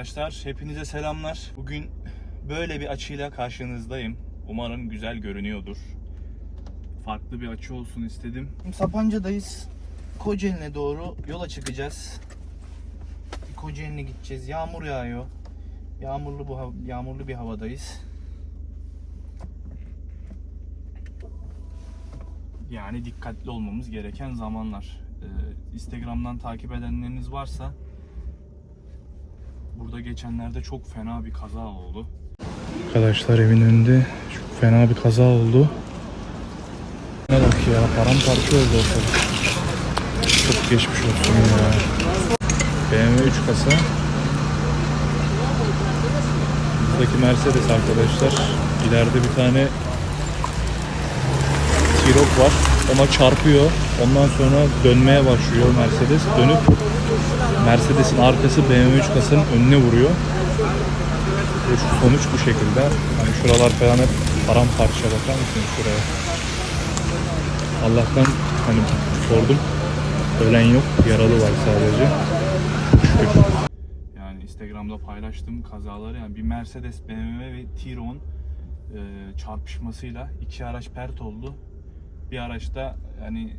arkadaşlar. Hepinize selamlar. Bugün böyle bir açıyla karşınızdayım. Umarım güzel görünüyordur. Farklı bir açı olsun istedim. Sapanca'dayız. Kocaeli'ne doğru yola çıkacağız. Kocaeli'ne gideceğiz. Yağmur yağıyor. Yağmurlu bu yağmurlu bir havadayız. Yani dikkatli olmamız gereken zamanlar. Ee, Instagram'dan takip edenleriniz varsa burada geçenlerde çok fena bir kaza oldu. Arkadaşlar evin önünde çok fena bir kaza oldu. Ne bak ya paramparça oldu ortalık. Çok geçmiş olsun ya. BMW 3 kasa. Buradaki Mercedes arkadaşlar. İleride bir tane T-Roc var. Ona çarpıyor. Ondan sonra dönmeye başlıyor Mercedes. Dönüp Mercedes'in arkası BMW 3 kasanın önüne vuruyor. Ve sonuç bu şekilde. Hani şuralar falan hep paramparça bakar mısınız şuraya? Allah'tan hani sordum. Ölen yok, yaralı var sadece. Şükür. Yani Instagram'da paylaştığım kazaları yani bir Mercedes, BMW ve T-Roc e, çarpışmasıyla iki araç pert oldu. Bir araçta yani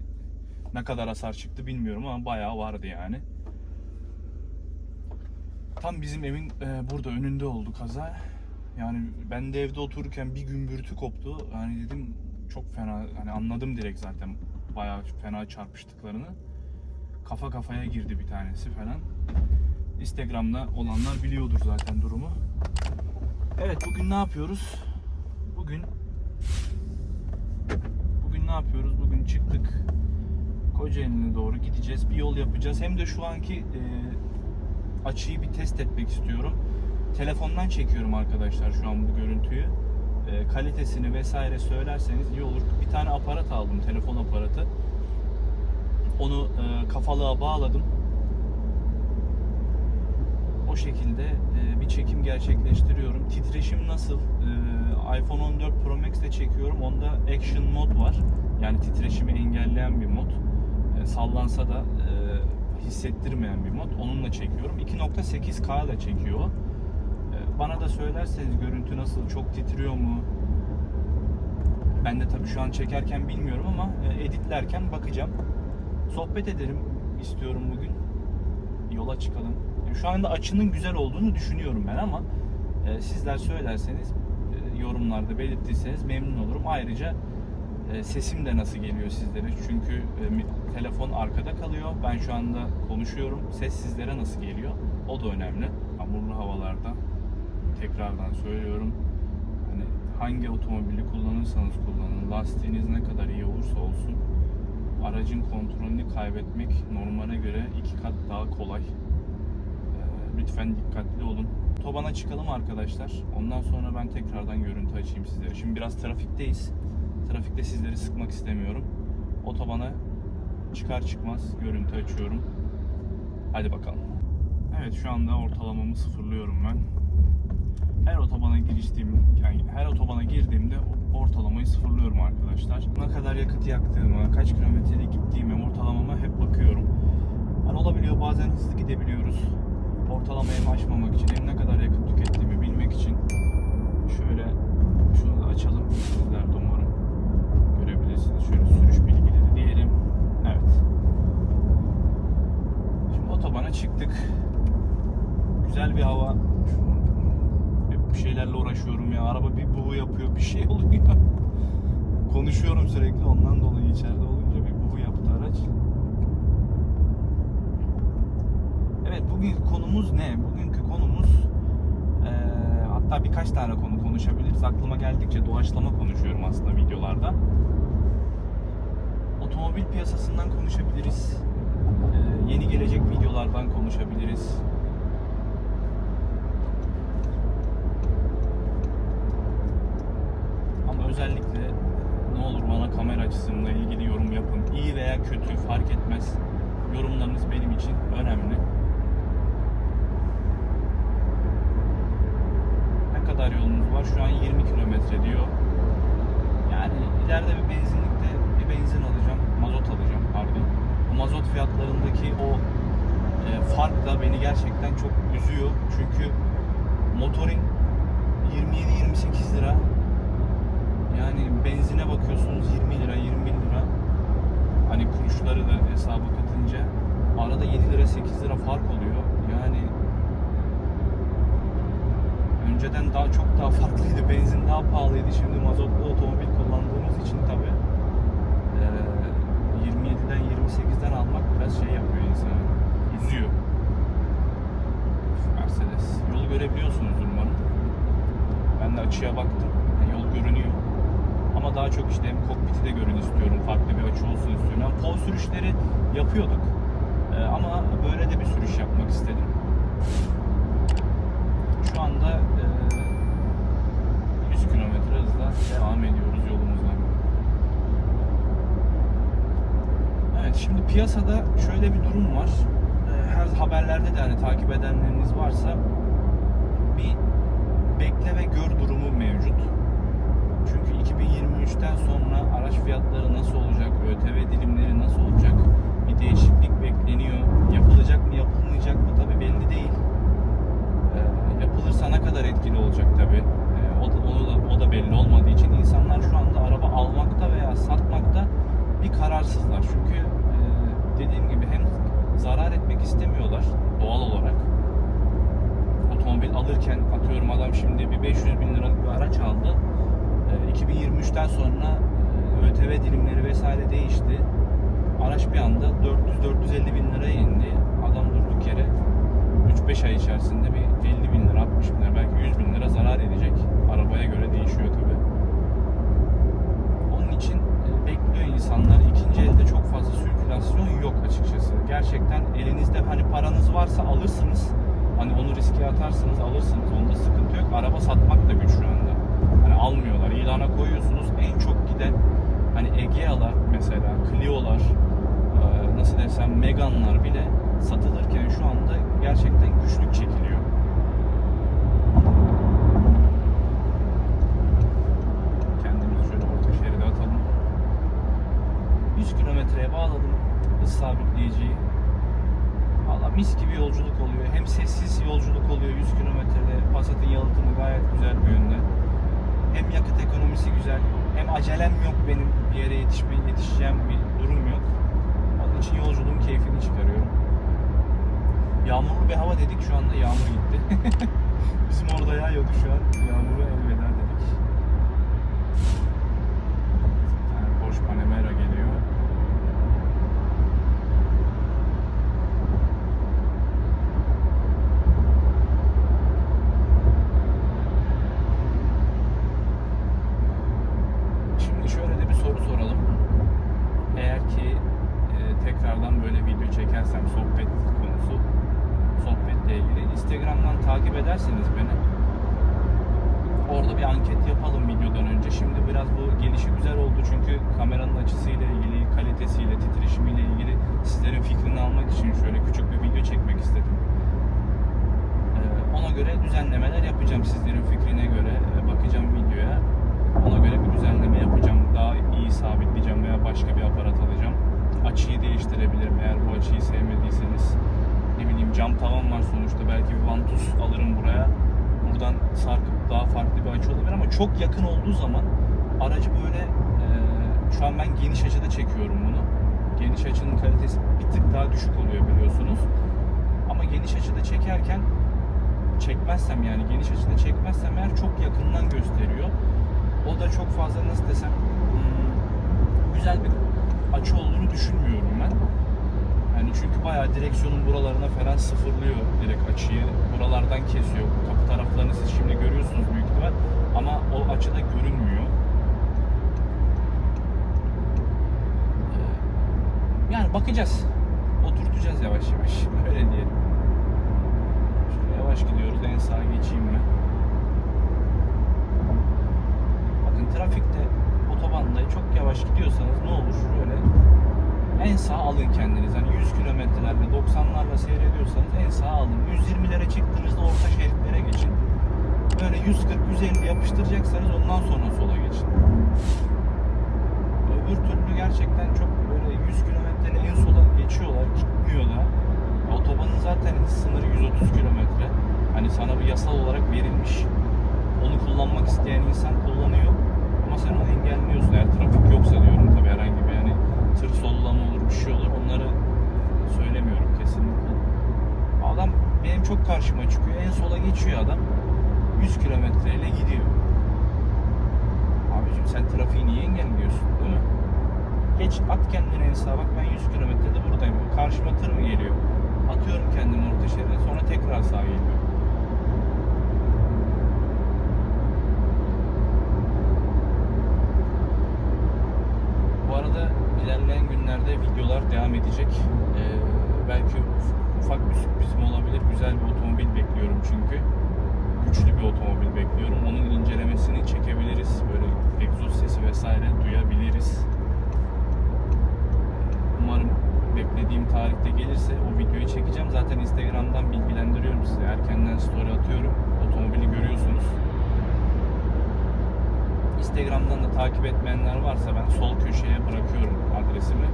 ne kadar hasar çıktı bilmiyorum ama bayağı vardı yani. Tam bizim evin e, burada önünde oldu kaza. Yani ben de evde otururken bir gümbürtü koptu. Yani dedim çok fena hani anladım direkt zaten bayağı fena çarpıştıklarını. Kafa kafaya girdi bir tanesi falan. Instagram'da olanlar biliyordur zaten durumu. Evet bugün ne yapıyoruz? Bugün Bugün ne yapıyoruz? Bugün çıktık. Kocaeli'ne doğru gideceğiz. Bir yol yapacağız. Hem de şu anki e, açıyı bir test etmek istiyorum. Telefondan çekiyorum arkadaşlar şu an bu görüntüyü. E, kalitesini vesaire söylerseniz iyi olur. Bir tane aparat aldım, telefon aparatı. Onu e, kafalığa bağladım. O şekilde e, bir çekim gerçekleştiriyorum. Titreşim nasıl? E, iPhone 14 Pro Max ile çekiyorum. Onda Action mod var. Yani titreşimi engelleyen bir mod. E, sallansa da e, hissettirmeyen bir mod. Onunla çekiyorum. 2.8K ile çekiyor. E, bana da söylerseniz görüntü nasıl? Çok titriyor mu? Ben de tabii şu an çekerken bilmiyorum ama e, editlerken bakacağım. Sohbet edelim istiyorum bugün. Yola çıkalım. Şu anda açının güzel olduğunu düşünüyorum ben ama e, sizler söylerseniz e, yorumlarda belirtirseniz memnun olurum. Ayrıca sesim de nasıl geliyor sizlere? Çünkü e, telefon arkada kalıyor. Ben şu anda konuşuyorum. Ses sizlere nasıl geliyor? O da önemli. Yağmurlu havalarda tekrardan söylüyorum. Hani hangi otomobili kullanırsanız kullanın, lastiğiniz ne kadar iyi olursa olsun aracın kontrolünü kaybetmek normale göre iki kat daha kolay. Ee, Lütfen dikkatli olun. Otobana çıkalım arkadaşlar. Ondan sonra ben tekrardan görüntü açayım sizlere. Şimdi biraz trafikteyiz. Trafikte sizleri sıkmak istemiyorum. Otobana çıkar çıkmaz görüntü açıyorum. Hadi bakalım. Evet şu anda ortalamamı sıfırlıyorum ben. Her otobana giriştiğim, yani her otobana girdiğimde ortalamayı sıfırlıyorum arkadaşlar. Ne kadar yakıt yaktığıma, kaç kilometrede gittiğime, ortalamama hep bakıyorum. Hani olabiliyor bazen hızlı gidebiliyoruz. Ortalamayı aşmamak için ne kadar yakıt tükettiğimi bilmek için şöyle şunu da açalım. Sizler de görebilirsiniz. Şöyle sürüş bilgileri diyelim. Evet. Şimdi otobana çıktık. Güzel bir hava. Hep bir şeylerle uğraşıyorum ya. Araba bir buğu yapıyor, bir şey oluyor. Konuşuyorum sürekli ondan dolayı içeride olunca bir buğu yaptı araç. Evet bugünkü konumuz ne? Bugünkü konumuz hatta birkaç tane konu konuşabiliriz. Aklıma geldikçe doğaçlama konuşuyorum aslında videolarda. Otomobil piyasasından konuşabiliriz. Eee, yeni gelecek videolardan konuşabiliriz. Ama özellikle ne olur bana kamera açısıyla ilgili yorum yapın. İyi veya kötü fark etmez. Yorumlarınız benim için önemli. Ne kadar yolunuz var? Şu an 20 kilometre diyor. Yani ileride bir benzinlikte bir benzin alacağım. Mazot alacağım pardon. Bu mazot fiyatlarındaki o e, fark da beni gerçekten çok üzüyor. Çünkü motorin 27-28 lira. Yani benzine bakıyorsunuz 20 lira, 21 lira. Hani kuruşları da hesaba katınca arada 7 lira 8 lira fark oluyor. Yani önceden daha çok daha farklıydı. Benzin daha pahalıydı. Şimdi mazotlu otomobil kullandığımız için tabi 27'den 28'den almak biraz şey yapıyor insanı. Üzüyor. Mercedes. Yolu görebiliyorsunuz umarım. Ben de açıya baktım. Yani yol görünüyor. Ama daha çok işte hem kokpiti de görün istiyorum. Farklı bir açı olsun istiyorum. Yani pol sürüşleri yapıyorduk. Ee, ama böyle de bir sürüş yapmak istedim. Şu anda e, 100 km hızla devam ediyoruz yolumuza. Evet şimdi piyasada şöyle bir durum var. Ee, Her haberlerde de hani takip edenleriniz varsa bir bekle ve gör durumu mevcut. Çünkü 2023'ten sonra araç fiyatları nasıl olacak, ÖTV dilimleri nasıl olacak bir değişiklik bekleniyor. Yapılacak mı yapılmayacak mı tabi belli değil. Ee, yapılırsa ne kadar etkili olacak tabi. Ee, o, da, onu da, o da belli olmadığı için insanlar şu anda araba almakta veya satmakta bir kararsızlar. Çünkü e, dediğim gibi hem zarar etmek istemiyorlar doğal olarak. Otomobil alırken adam şimdi bir 500 bin liralık bir araç aldı. E, 2023'ten sonra e, ÖTV dilimleri vesaire değişti. Araç bir anda 400-450 bin liraya indi. Adam durduk yere 3-5 ay içerisinde bir 50 bin lira, 60 bin lira, belki 100 bin lira zarar edecek. Arabaya göre değişiyor tabi. Onun için e, bekliyor insanlar. İkinci elde çok fazla sirkülasyon yok açıkçası. Gerçekten elinizde hani paranız varsa alırsınız. Hani onu riske atarsınız alırsınız. Onda sıkıntı yok. Araba satmak da güç şu anda. Hani almıyorlar. İlana koyuyorsunuz. En çok giden hani Egea'lar mesela, Clio'lar, e, nasıl desem Megane'lar bile satılırken şu anda gerçekten güçlük çekiliyor. Kendimizi şöyle orta şeride atalım. 100 kilometreye bağladım hız sabitleyiciyi. Mis gibi yolculuk oluyor. Hem sessiz yolculuk oluyor 100 kilometrede. Passat'ın yalıtımı gayet güzel bir yönde. Hem yakıt ekonomisi güzel. Hem acelem yok benim bir yere yetişme, yetişeceğim bir durum yok. Onun için yolculuğun keyfini çıkarıyorum. Yağmurlu bir hava dedik şu anda yağmur gitti. Bizim orada yağıyordu şu an. Yağmuru elveda dedik. Bir tane Porsche Panamera geliyor. Şimdi şöyle de bir soru soralım. Eğer ki e, tekrardan böyle çekersem sohbet konusu, sohbetle ilgili Instagram'dan takip ederseniz beni orada bir anket yapalım videodan önce. Şimdi biraz bu gelişi güzel oldu çünkü kameranın açısıyla ilgili, kalitesiyle, titreşimiyle ilgili sizlerin fikrini almak için şöyle küçük bir video çekmek istedim. Ee, Ona göre düzenlemeler yapacağım sizlerin fikrine göre. Ee, Bakacağım videoya. Ona göre bir düzenleme yapacağım. Daha iyi sabitleyeceğim veya başka bir aparat. Açıyı değiştirebilirim eğer bu açıyı sevmediyseniz. Ne bileyim cam tavan var sonuçta. Belki bir vantus alırım buraya. Buradan sarkıp daha farklı bir açı olabilir ama çok yakın olduğu zaman aracı böyle e, şu an ben geniş açıda çekiyorum bunu. Geniş açının kalitesi bir tık daha düşük oluyor biliyorsunuz. Ama geniş açıda çekerken çekmezsem yani geniş açıda çekmezsem eğer çok yakından gösteriyor. O da çok fazla nasıl desem hmm, güzel bir açı olduğunu düşünmüyorum ben. Yani çünkü bayağı direksiyonun buralarına falan sıfırlıyor direkt açıyı. Buralardan kesiyor. Kapı taraflarını siz şimdi görüyorsunuz büyük ihtimal. Ama o açıda görünmüyor. Ee, Yani bakacağız. Oturtacağız yavaş yavaş. Öyle diyelim. Şöyle yavaş gidiyoruz. En sağa geçeyim ben. Bakın trafikte otobanda çok yavaş gidiyorsanız ne olur en sağ alın kendiniz. Hani 100 kilometrelerle 90'larla seyrediyorsanız en sağ alın. 120'lere çıktığınızda orta şeritlere geçin. Böyle 140-150 yapıştıracaksanız ondan sonra sola geçin. Öbür türlü gerçekten çok böyle 100 kilometreyle en sola geçiyorlar, gitmiyor da. Otobanın zaten sınırı 130 kilometre. Hani sana bir yasal olarak verilmiş. Onu kullanmak isteyen insan kullanıyor. Ama sen onu engelliyorsun. Eğer trafik yoksa diyorum tabii herhangi bir yani tır sollama olur bir şey olur. Onları söylemiyorum kesinlikle. Adam benim çok karşıma çıkıyor. Geçiyor adam. 100 kilometreyle gidiyor. Abicim sen trafiği niye engelliyorsun değil mi? Geç at kendini hesaba bak ben 100 kilometrede buradayım. Karşıma tır mı geliyor? Atıyorum kendimi orta şeride sonra tekrar sağa geliyor. Bu arada ilerleyen günlerde videolar devam edecek. Ee, belki ufak bir sürprizim olabilir. Güzel bir otomobil bekliyorum çünkü. Güçlü bir otomobil bekliyorum. Onun incelemesini çekebiliriz. Böyle egzoz sesi vesaire duyabiliriz. Umarım beklediğim tarihte gelirse o videoyu çekeceğim. Zaten Instagram'dan bilgilendiriyorum size. Erkenden story atıyorum. Otomobili görüyorsunuz. Instagram'dan da takip etmeyenler varsa ben sol köşeye bırakıyorum adresimi.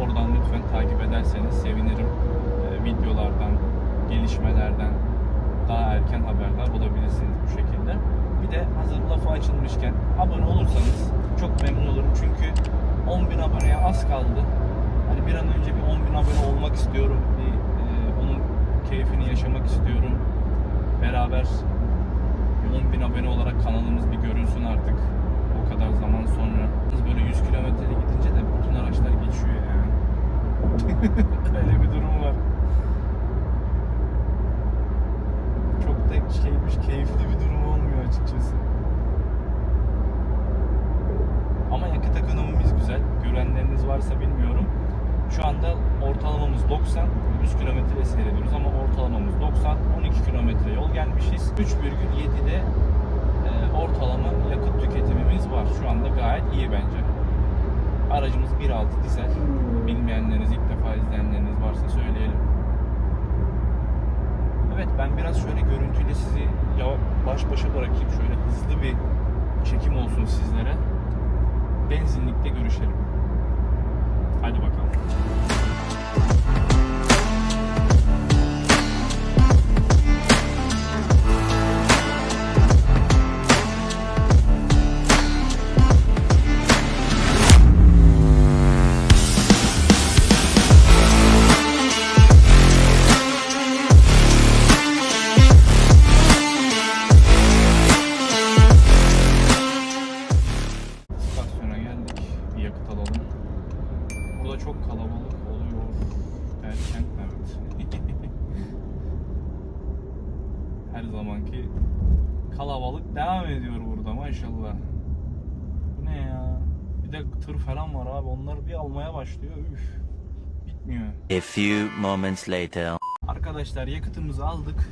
Oradan lütfen takip ederseniz sevinirim. Videolardan, gelişmelerden daha erken haberdar olabilirsiniz bu şekilde. Bir de hazır lafı açılmışken abone olursanız çok memnun olurum. Çünkü 10.000 aboneye az kaldı. Hani bir an önce bir 10.000 abone olmak istiyorum. Bir, e, onun keyfini yaşamak istiyorum. Beraber bir 10.000 abone olarak kanalımız bir görünsün artık. O kadar zaman sonra. Biz böyle 100 kilometrede gidince de bütün araçlar geçiyor yani. Öyle bir durum var. Da şeymiş, keyifli bir durum olmuyor açıkçası. Ama yakıt ekonomimiz güzel. Görenleriniz varsa bilmiyorum. Şu anda ortalamamız 90, 100 kilometre seyrediyoruz ama ortalamamız 90, 12 kilometre yol gelmişiz. 3,7'de e, ortalama yakıt tüketimimiz var. Şu anda gayet iyi bence. Aracımız 1.6 dizel. Bilmeyenleriniz, ilk defa izleyenleriniz varsa söyleyelim. Evet ben biraz şöyle görüntüyle sizi ya- baş başa bırakayım. Şöyle hızlı bir çekim olsun sizlere. Benzinlikte görüşelim. Hadi bakalım. Başlıyor. Üf. Bitmiyor. A few moments later. Arkadaşlar yakıtımızı aldık.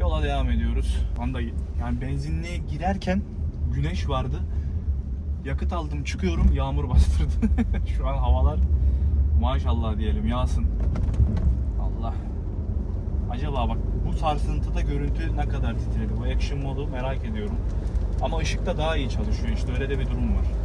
Yola devam ediyoruz. Anda yani benzinliğe girerken güneş vardı. Yakıt aldım çıkıyorum yağmur bastırdı. Şu an havalar maşallah diyelim yağsın. Allah. Acaba bak bu sarsıntıda görüntü ne kadar titredi? Bu action modu merak ediyorum. Ama ışıkta daha iyi çalışıyor işte öyle de bir durum var.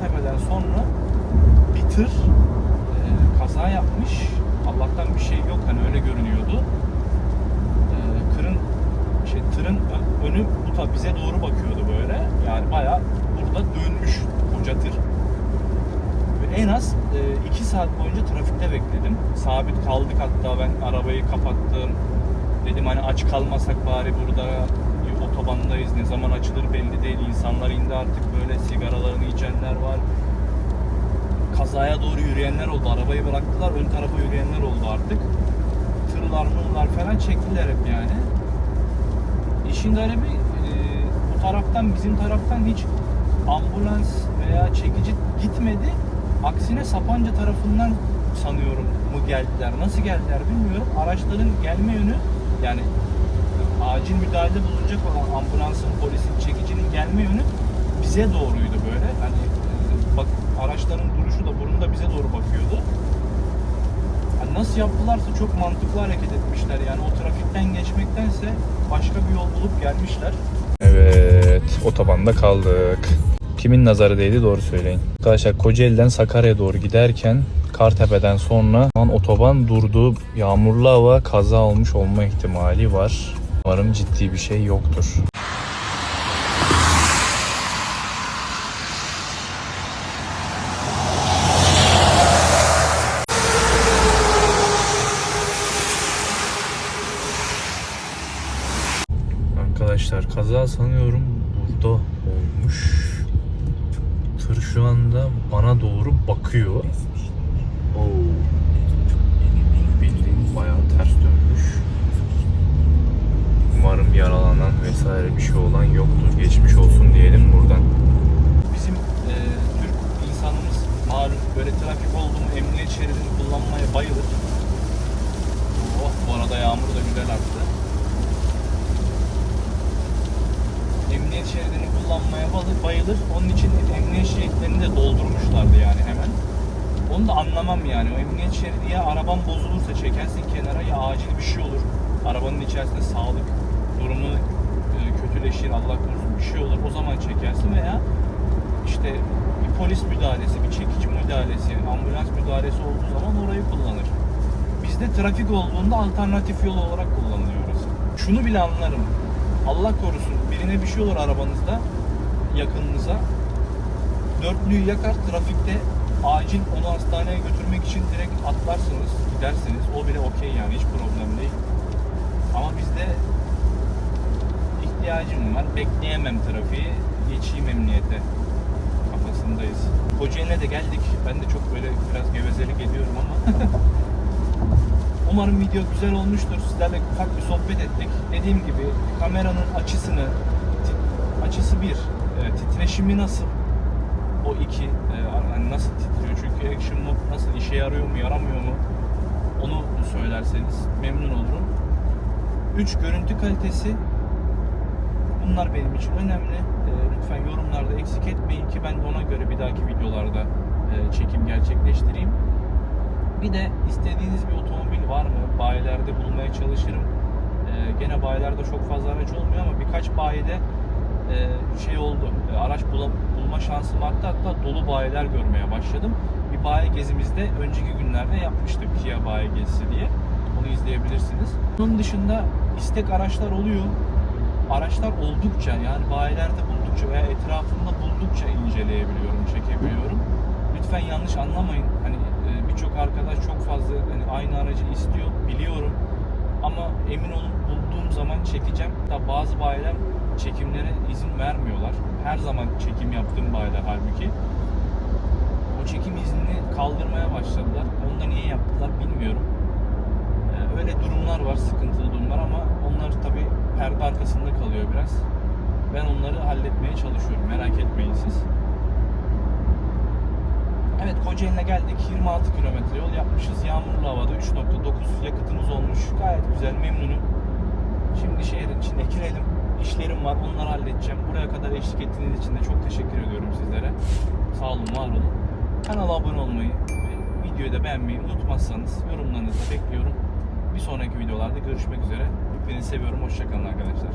Kartepe'den sonra bir tır e, kaza yapmış. Allah'tan bir şey yok hani öyle görünüyordu. E, kırın şey tırın önü bu ta bize doğru bakıyordu böyle. Yani bayağı burada dönmüş koca tır. Ve en az 2 saat boyunca trafikte bekledim. Sabit kaldık hatta ben arabayı kapattım. Dedim hani aç kalmasak bari burada otobandayız ne zaman açılır belli değil. İnsanlar indi artık böyle sigaralarını içenler var. Kazaya doğru yürüyenler oldu. Arabayı bıraktılar ön tarafa yürüyenler oldu artık. Tırlar mırlar falan çektiler hep yani. İşin garibi e, bu taraftan bizim taraftan hiç ambulans veya çekici gitmedi. Aksine Sapanca tarafından sanıyorum mu geldiler. Nasıl geldiler bilmiyorum. Araçların gelme yönü yani acil müdahalede bulunacak olan ambulansın, polisin, çekicinin gelme yönü bize doğruydu böyle. Hani e, bak araçların duruşu da burnu da bize doğru bakıyordu. Hani nasıl yaptılarsa çok mantıklı hareket etmişler. Yani o trafikten geçmektense başka bir yol bulup gelmişler. Evet, otobanda kaldık. Kimin nazarı değdi doğru söyleyin. Arkadaşlar Kocaeli'den Sakarya'ya doğru giderken Kartepe'den sonra an otoban durdu. Yağmurlu hava kaza olmuş olma ihtimali var. Umarım ciddi bir şey yoktur. Arkadaşlar kaza sanıyorum burada olmuş. Tır şu anda bana doğru bakıyor. Vesaire bir şey olan yoktur. Geçmiş olsun diyelim buradan. Bizim e, Türk insanımız malum böyle trafik oldu mu emniyet şeridini kullanmaya bayılır. Oh bu arada yağmur da güzel arttı. Emniyet şeridini kullanmaya bayılır. Onun için emniyet şeritlerini de doldurmuşlardı yani hemen. Onu da anlamam yani. O emniyet şeridi ya araban bozulursa çekersin kenara ya acil bir şey olur. Arabanın içerisinde sağlık durumu kötüleşir, Allah korusun bir şey olur. O zaman çekersin veya işte bir polis müdahalesi, bir çekici müdahalesi, ambulans müdahalesi olduğu zaman orayı kullanır. Bizde trafik olduğunda alternatif yol olarak kullanılıyoruz. Şunu bile anlarım. Allah korusun birine bir şey olur arabanızda, yakınınıza. Dörtlüyü yakar trafikte acil onu hastaneye götürmek için direkt atlarsınız, gidersiniz. O bile okey yani hiç problem değil. Ama bizde ihtiyacım var. Bekleyemem trafiği. Geçeyim emniyete. Kafasındayız. Kocaeli'ne de geldik. Ben de çok böyle biraz gevezelik ediyorum ama. Umarım video güzel olmuştur. Sizlerle ufak bir sohbet ettik. Dediğim gibi kameranın açısını, açısı bir, e, titreşimi nasıl, o iki, e, hani nasıl titriyor çünkü action mode nasıl işe yarıyor mu, yaramıyor mu onu söylerseniz memnun olurum. 3 görüntü kalitesi bunlar benim için önemli. Ee, lütfen yorumlarda eksik etmeyin ki ben de ona göre bir dahaki videolarda e, çekim gerçekleştireyim. Bir de istediğiniz bir otomobil var mı? Bayilerde bulmaya çalışırım. Ee, gene bayilerde çok fazla araç olmuyor ama birkaç bayide e, şey oldu. E, araç bulma şansım arttı. Hatta dolu bayiler görmeye başladım. Bir bayi gezimizde önceki günlerde yapmıştık Kia bayi gezisi diye. Onu izleyebilirsiniz. Bunun dışında istek araçlar oluyor. Araçlar oldukça yani bayilerde buldukça veya etrafında buldukça inceleyebiliyorum, çekebiliyorum. Lütfen yanlış anlamayın. Hani e, birçok arkadaş çok fazla hani aynı aracı istiyor biliyorum. Ama emin olun bulduğum zaman çekeceğim. Hatta bazı bayiler çekimlere izin vermiyorlar. Her zaman çekim yaptığım bayiler halbuki. O çekim iznini kaldırmaya başladılar. Onu da niye yaptılar bilmiyorum. Ee, öyle durumlar var, sıkıntılı durumlar ama onlar tabi perde arkasında kalıyor biraz. Ben onları halletmeye çalışıyorum. Merak etmeyin siz. Evet Kocaeli'ne geldik. 26 kilometre yol yapmışız. Yağmurlu havada 3.9 yakıtımız olmuş. Gayet güzel, memnunum. Şimdi şehrin içine girelim. İşlerim var, onları halledeceğim. Buraya kadar eşlik ettiğiniz için de çok teşekkür ediyorum sizlere. Sağ olun, var olun. Kanala abone olmayı videoyu da beğenmeyi unutmazsanız yorumlarınızı bekliyorum. Bir sonraki videolarda görüşmek üzere. Hepinizi seviyorum. Hoşçakalın arkadaşlar.